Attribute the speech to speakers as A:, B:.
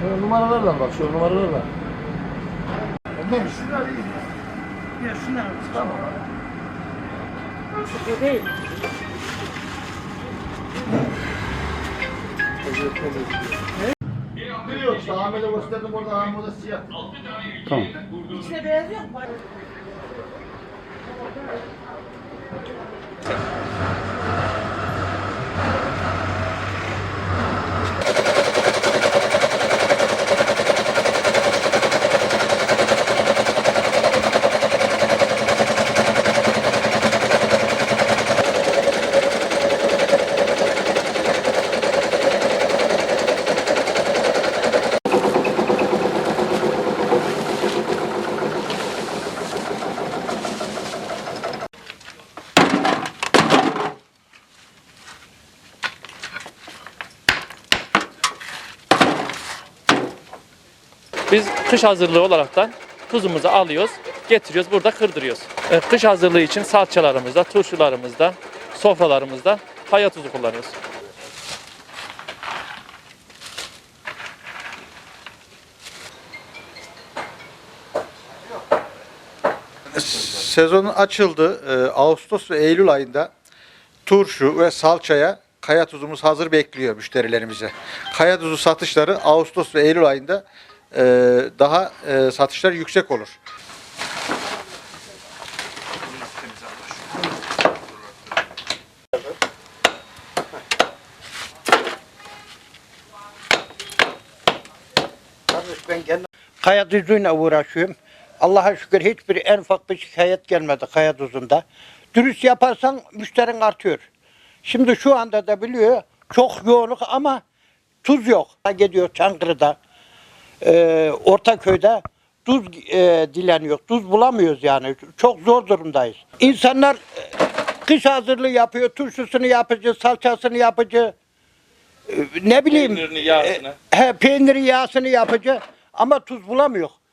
A: Şu numaralarla bak şu numaralarla. Mı? Şunlar iyi.
B: Ya şunlar
A: Tamam.
B: Bu değil.
A: Biliyor işte Ahmet'e gösterdim orada Ahmet'e orada siyah.
C: Tamam.
B: İçine beyaz yok mu?
D: Biz kış hazırlığı olaraktan tuzumuzu alıyoruz, getiriyoruz, burada kırdırıyoruz. E, Kış hazırlığı için salçalarımızda, turşularımızda, sofralarımızda kaya tuzu kullanıyoruz.
C: Sezon açıldı. Ee, Ağustos ve Eylül ayında turşu ve salçaya kaya tuzumuz hazır bekliyor müşterilerimize. Kaya tuzu satışları Ağustos ve Eylül ayında e, daha e, satışlar yüksek olur.
E: Kaya tuzuyla uğraşıyorum. Allah'a şükür hiçbir en ufak bir şikayet gelmedi kaya tuzunda. Dürüst yaparsan müşterin artıyor. Şimdi şu anda da biliyor çok yoğunluk ama tuz yok. Gidiyor Çankırı'da, e, Ortaköy'de tuz e, dileniyor. Tuz bulamıyoruz yani. Çok zor durumdayız. İnsanlar e, kış hazırlığı yapıyor, turşusunu yapıcı, salçasını yapıcı, e, ne bileyim
D: Peynirini, yağsını.
E: e, he, peyniri yağsını yapıcı ama tuz bulamıyor.